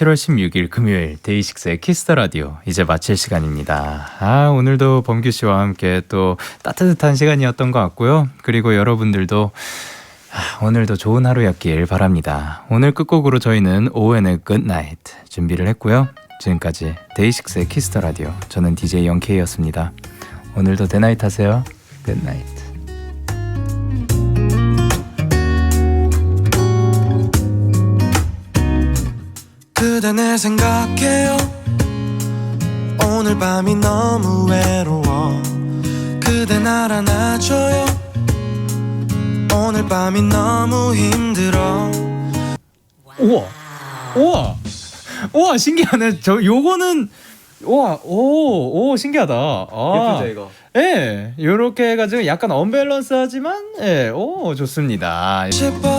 7월 16일 금요일 데이식스의 키스터 라디오 이제 마칠 시간입니다. 아, 오늘도 범규 씨와 함께 또 따뜻한 시간이었던 것 같고요. 그리고 여러분들도 아, 오늘도 좋은 하루였길 바랍니다. 오늘 끝곡으로 저희는 Good Night 준비를 했고요. 지금까지 데이식스의 키스터 라디오 저는 DJ 영케이였습니다. 오늘도 대나잇 하세요. Night. 그대 내 생각해요 오늘 밤이 너무 외로워 그대 날 안아줘요 오늘 밤이 너무 힘들어 우와, 우와, 우와 신기하네. 저 요거는 우와, 오, 오 신기하다. 아, 예쁘죠 이거? 예, 요렇게 해가지고 약간 언밸런스하지만 예, 오 좋습니다. 싶어